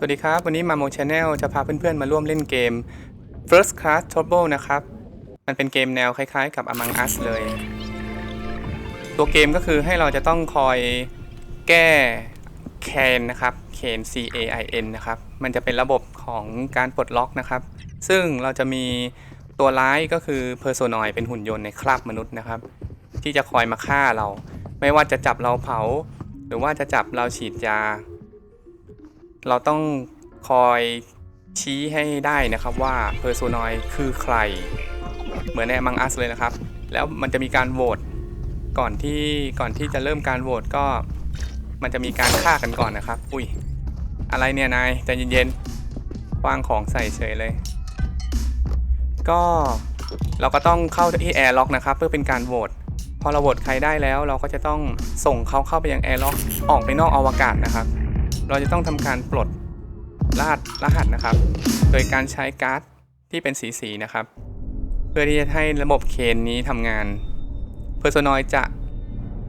สวัสดีครับ วันนี้มาโมชแนลจะพาเพื่อนๆ มาร่วมเล่นเกม First Class Trouble นะครับ มันเป็นเกมแนวคล้ายๆ กับ Among Us เลย ตัวเกมก็คือให้เราจะต้องคอยแก้แคนนะครับเคน C A I N นะครับ มันจะเป็นระบบของการปลดล็อกนะครับ ซึ่งเราจะมีตัวร้ายก็คือ Personoid เป็นหุ่นยนต์ในคราบมนุษย์นะครับ ที่จะคอยมาฆ่าเรา ไม่ว่าจะจับเราเผา หรือว่าจะจับเราฉีดยา เราต้องคอยชี้ให้ได้นะครับว่า Personoid คือใคร เหมือนใน Among Us เลยนะครับ แล้วมันจะมีการโหวตก่อนที่ก่อนที่จะเริ่มการโหวตก็ มันจะมีการฆ่ากันก่อนนะครับ อุ้ยอะไรเนี่ยนายใจเย็นๆวางของใส่เฉยเลย ก็เราก็ต้องเข้าที่ Air Lock นะครับ เพื่อเป็นการโหวตพอเราโหวตใครได้แล้ว เราก็จะต้องส่งเขาเข้าไปยัง Air Lock ออกไปนอกอวกาศนะครับ เราจะต้องทำการปลดรหัสรหัสนะครับ โดยการใช้การ์ดที่เป็นสีสีนะครับ เพื่อที่จะให้ระบบเคนนี้ทำงาน Personoid จะ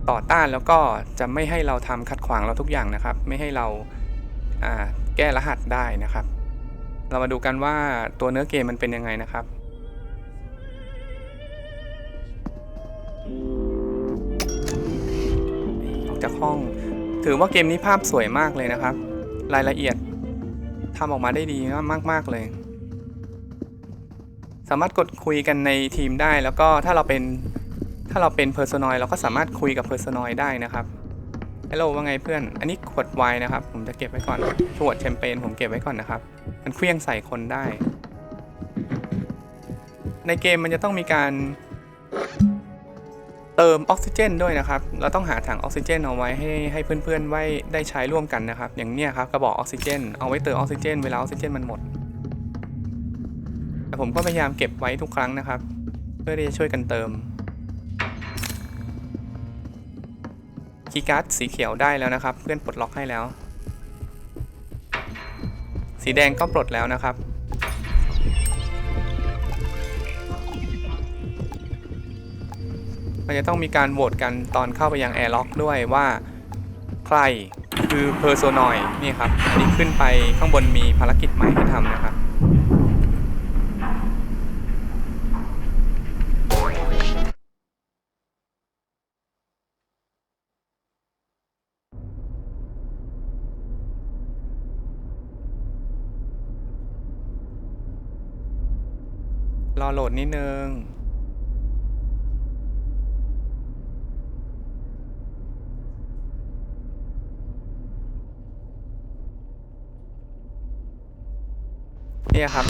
ต่อต้านแล้วก็จะไม่ให้เราทำขัดขวางเราทุกอย่างนะครับ ไม่ให้เราอ่าแก้รหัสได้นะครับ เรามาดูกันว่าตัวเนื้อเกมมันเป็นยังไงนะครับออกจากห้อง ถือว่าเกมนี้ภาพสวยมากเลยนะครับ รายละเอียดทำออกมาได้ดีมาก ๆ เลย สามารถกดคุยกันในทีมได้แล้วก็ถ้าเราเป็นถ้าเราเป็น Personoid เราก็สามารถคุยกับ Personoid ได้นะครับฮัลโหลว่าไงเพื่อน อันนี้ขวดไวน์นะครับ ผมจะเก็บไว้ก่อนขวดแชมเปญผมเก็บไว้ก่อนนะครับ มันเคลี้ยงใส่คนได้ ในเกมมันจะต้องมีการ เติมออกซิเจนด้วยนะครับ เราต้องหาถังออกซิเจนเอาไว้ให้ให้เพื่อนๆไว้ได้ใช้ร่วมกันนะครับ อย่างเนี้ยครับกระบอกออกซิเจน เอาไว้เติมออกซิเจนเวลาออกซิเจนมันหมด แต่ผมก็พยายามเก็บไว้ทุกครั้งนะครับ เพื่อที่จะช่วยกันเติม คีย์การ์ดสีเขียวได้แล้วนะครับ เพื่อนปลดล็อกให้แล้ว สีแดงก็ปลดแล้วนะครับ มันจะต้องมีการโหวตกันตอนเข้าไปยัง Air Lock ด้วยว่าใครคือ Personoid นี่ครับอันนี้ขึ้นไปข้างบนมีภารกิจใหม่ให้ทำนะครับรอโหลดนิดนึง เนี่ยครับ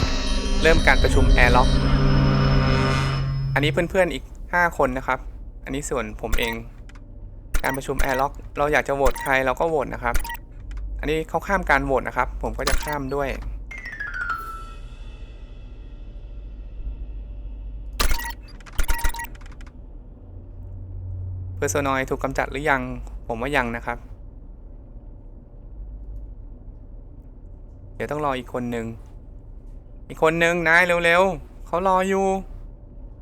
เริ่มการประชุม Airlock อันนี้เพื่อนๆอีก 5 คนนะครับ อันนี้ส่วนผมเอง การประชุม Airlock เราอยากจะโหวตใครเราก็โหวตนะครับ อันนี้เขาข้ามการโหวตนะครับ ผมก็จะข้ามด้วยเพอร์โซนอยถูกกำจัดหรือยัง ผมว่ายังนะครับ เดี๋ยวต้องรออีกคนหนึ่ง อีกคนนึงนายเร็วๆเขารออยู่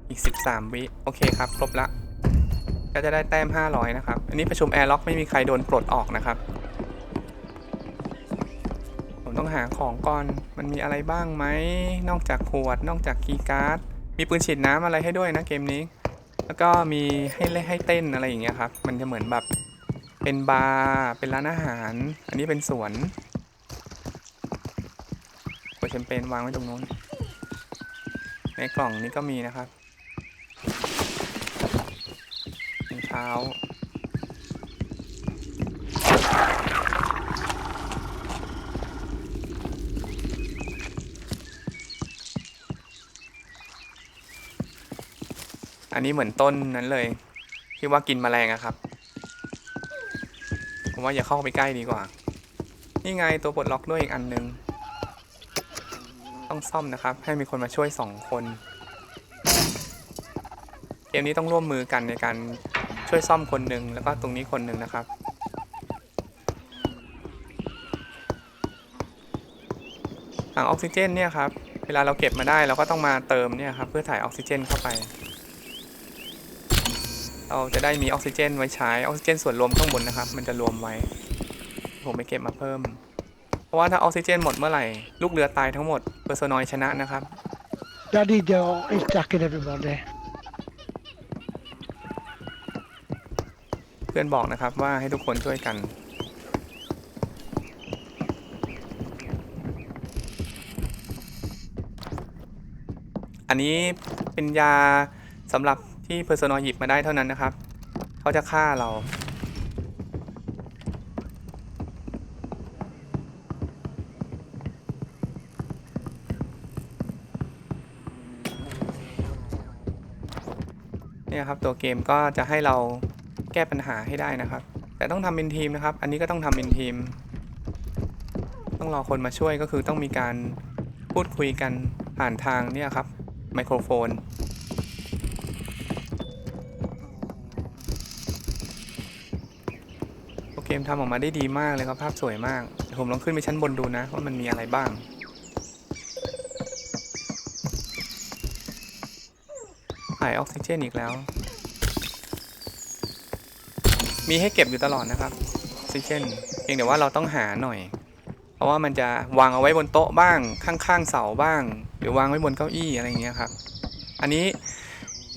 อีก 13 วิโอเคครับ ครบละ ก็จะได้แต้ม 500 นะครับ อันนี้ประชุมแอร์ล็อกไม่มีใครโดนปลดออกนะครับ ผมต้องหาของก่อน มันมีอะไรบ้างไหม นอกจากขวด นอกจากคีย์การ์ด มีปืนฉีดน้ำอะไรให้ด้วยนะเกมนี้ แล้วก็มีให้เล่นให้เต้นอะไรอย่างเงี้ยครับ มันจะเหมือนแบบเป็นบาร์ เป็นร้านอาหาร อันนี้เป็นสวน ดแชมเปญวางไว้ตรงนู้น ในกล่องนี้ก็มีนะครับรองเท้าอันนี้เหมือนต้นนั้นเลย ที่ว่ากินแมลงอะครับ ผมว่าอย่าเข้าไปใกล้ดีกว่า นี่ไงตัวปลดล็อกด้วยอีกอันนึง ต้องซ่อมนะครับ ให้มีคนมาช่วยสองคน เกมนี้ต้องร่วมมือกันในการช่วยซ่อมคนหนึ่งแล้วก็ตรงนี้คนหนึ่งนะครับ ถังออกซิเจนเนี่ยครับเวลาเราเก็บมาได้เราก็ต้องมาเติมเนี่ยครับเพื่อถ่ายออกซิเจนเข้าไป เราจะได้มีออกซิเจนไว้ใช้ออกซิเจนส่วนรวมข้างบนนะครับ มันจะรวมไว้ ผมไปเก็บมาเพิ่ม เพราะว่าถ้าออกซิเจนหมดเมื่อไหร่ ลูกเรือตายทั้งหมดเพอร์โซนอยชนะนะครับ Daddy, they're attacking everybody. เพื่อนบอกนะครับว่าให้ทุกคนช่วยกัน อันนี้เป็นยาสำหรับที่เพอร์ n นอหยิบมาได้เท่านั้นนะครับ เขาจะฆ่าเรา เนี่ยครับตัวเกมก็จะให้เราแก้ปัญหาให้ได้นะครับ แต่ต้องทำเป็นทีมนะครับ อันนี้ก็ต้องทำเป็นทีม ต้องรอคนมาช่วยก็คือต้องมีการพูดคุยกันผ่านทางเนี่ยครับไมโครโฟนเกมทำออกมาได้ดีมากเลยครับภาพสวยมากเดี๋ยวผมลองขึ้นไปชั้นบนดูนะว่ามันมีอะไรบ้าง หายออกซิเจนอีกแล้ว มีให้เก็บอยู่ตลอดนะครับออกซิเจนเพียงแต่ว่าเราต้องหาหน่อย เพราะว่ามันจะวางเอาไว้บนโต๊ะบ้าง ข้างๆเสาบ้าง หรือวางไว้บนเก้าอี้อะไรอย่างเงี้ยครับ อันนี้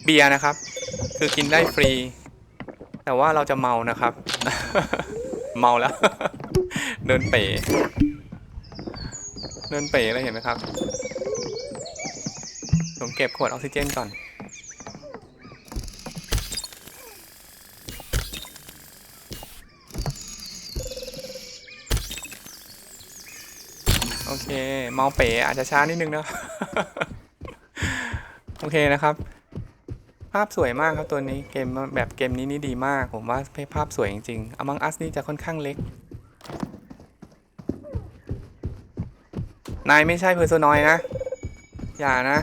เบียร์นะครับ คือกินได้ฟรี แต่ว่าเราจะเมานะครับ เมาแล้ว เดินเป๋เดินเป๋เลยเห็นไหมครับผมเก็บขวดออกซิเจนก่อน โอเค เมาเป๋อาจจะช้านิดนึงนะโอเคนะครับ ภาพสวยมากครับตัวนี้เกมแบบเกมนี้นี่ดีมาก ผมว่าภาพสวยจริงๆ Among Us นี่จะค่อนข้างเล็ก นายไม่ใช่เพอร์โซนอยนะ อย่านะ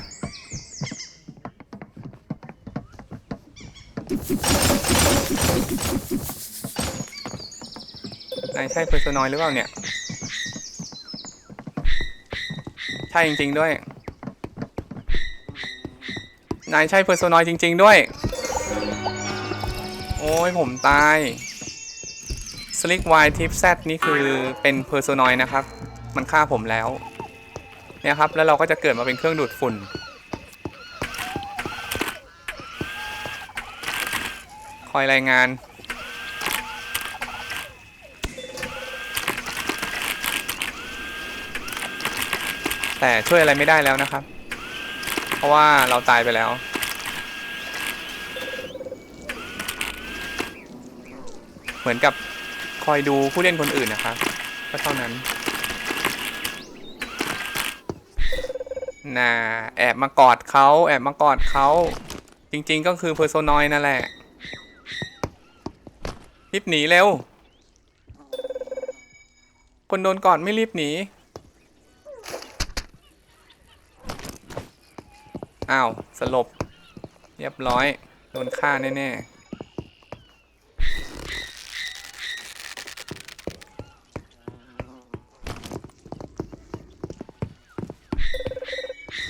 นายใช่เพอร์โซนอยหรือเปล่าเนี่ย ใช่จริง ๆ ด้วย นายใช่เพอร์โซนอยจริง ๆ ด้วย โอ้ยผมตาย Slick Y Tip Z นี่คือเป็นเพอร์โซนอยนะครับ มันฆ่าผมแล้ว เนี่ยครับ แล้วเราก็จะเกิดมาเป็นเครื่องดูดฝุ่น คอยรายงาน แต่ช่วยอะไรไม่ได้แล้วนะครับ เพราะว่าเราตายไปแล้ว เหมือนกับคอยดูผู้เล่นคนอื่นนะครับก็เท่านั้นน่าแอบมากอดเขาแอบมากอดเขาจริงๆก็คือเพอร์โซนอยนั่นแหละรีบหนีเร็ว คนโดนกอดไม่รีบหนี อ้าว สลบ เรียบร้อย โดนฆ่าแน่ๆ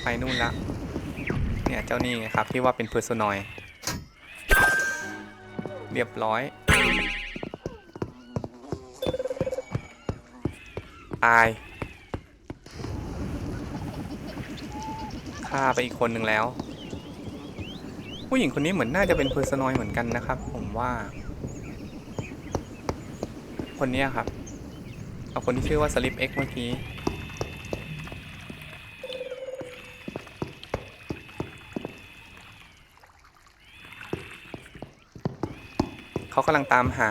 ไปนู่นละ เนี่ยเจ้านี่ครับที่ว่าเป็นเพอร์โซนอย เรียบร้อยตาย ฆ่าไปอีกคนหนึ่งแล้ว ผู้หญิงคนนี้เหมือนน่าจะเป็นเพอร์ซนอยเหมือนกันนะครับ ผมว่า คนนี้ครับ เอาคนที่ชื่อว่าสลิปเอ็กเมื่อกี้เขากำลังตามหา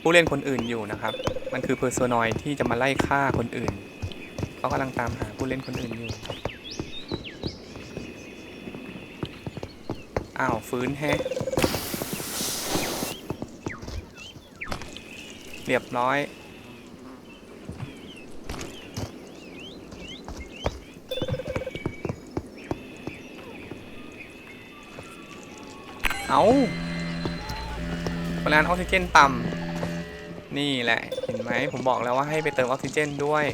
ผู้เล่นคนอื่นอยู่นะครับ มันคือเพอร์โซนอยที่จะมาไล่ฆ่าคนอื่น เขากำลังตามหาผู้เล่นคนอื่นอยู่ อ้าวฟื้นแฮะเรียบร้อยเอาปริมาณออกซิเจนต่ำนี่แหละ เห็นไหมผมบอกแล้วว่าให้ไปเติมออกซิเจนด้วย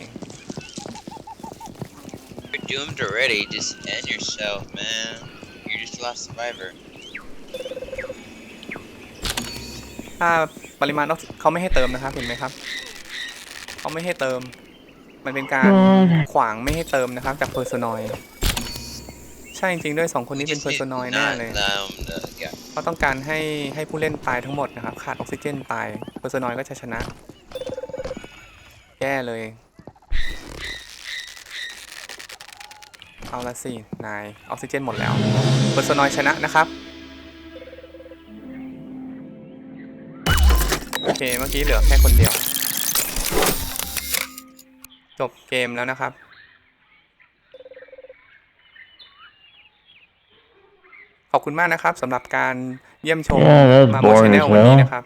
You're doomed already. Just end yourself, man. You're just the last survivor. ถ้าปริมาณออกซิเขาไม่ให้เติมนะครับเห็นไหมครับ เขาไม่ให้เติม มันเป็นการขวางไม่ให้เติมนะครับ จากเพอร์ n นอยใช่จริงๆด้วยสองคนนี้เป็น Just เพอร์ need นอย to แน่ not เลย allow him to get เขาต้องการให้ให้ผู้เล่นตายทั้งหมดนะครับ ขาดออกซิเจนตายเพอร์ n นอยก็จะชนะ แย่เลย เอาละสิ นายออกซิเจนหมดแล้วเพอร์ n นอยชนะนะครับ โอเค เมื่อกี้เหลือแค่คนเดียว จบเกมแล้วนะครับ ขอบคุณมากนะครับสำหรับการเยี่ยมชม Yeah, that's มาโมช boring แน as ลวันนี้ hell. นะครับ